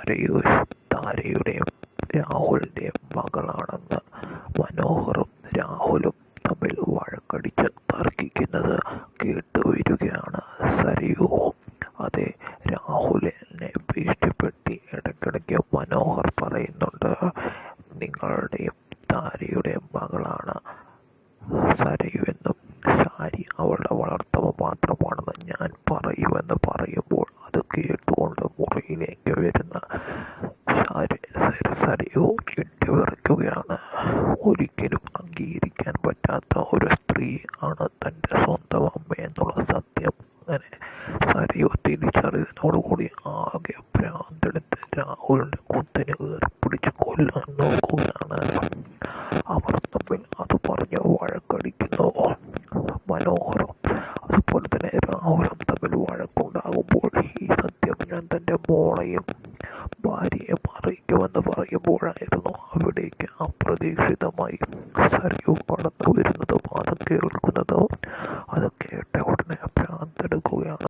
സരയു താരയുടെയും രാഹുലിന്റെയും മകളാണെന്ന് മനോഹറും രാഹുലും തമ്മിൽ വഴക്കടിച്ച് തർക്കിക്കുന്നത് കേട്ടുവരികയാണ് സരിയോ. അതെ രാഹുലിനെ ഭീഷണിപ്പെടുത്തി ഇടയ്ക്കിടയ്ക്ക് മനോഹർ പറയുന്നുണ്ട് നിങ്ങളുടെയും താരയുടെയും മകളാണ് സരയു എന്നും സാരി അവളുടെ വളർത്തവ മാത്രമാണെന്ന് ഞാൻ പറയുമെന്ന് പറയുമ്പോൾ സാരി- ചുറ്റി ഞെട്ടിവിറയ്ക്കുകയാണ് ഒരിക്കലും അംഗീകരിക്കാൻ പറ്റാത്ത ഒരു സ്ത്രീ ആണ് തന്റെ സ്വന്തം അമ്മ എന്നുള്ള സത്യം. അങ്ങനെ സരയോ തിരിച്ചറിയുന്നതോടുകൂടി ആകെ ഭ്രാന്തെടുത്ത് രാഹുലിന്റെ കുത്തിന് കയറി പിടിച്ച് കൊല്ലാൻ നോക്കുകയാണ്. അവർ തമ്മിൽ അത് പറഞ്ഞ് വഴക്കടിക്കുന്നു. മനോഹരം. അതുപോലെ തന്നെ രാഹുലും തമ്മിൽ വഴക്കുണ്ടാകുമ്പോൾ ഈ സത്യം ഞാൻ തന്റെ മോളെയും ഭാര്യയെ അറിയിക്കുമെന്ന് പറയുമ്പോഴായിരുന്നു അവിടേക്ക് അപ്രതീക്ഷിതമായി സരയൂ കടന്നു വരുന്നതും അത് കേൾക്കുന്നതും. അത് കേട്ട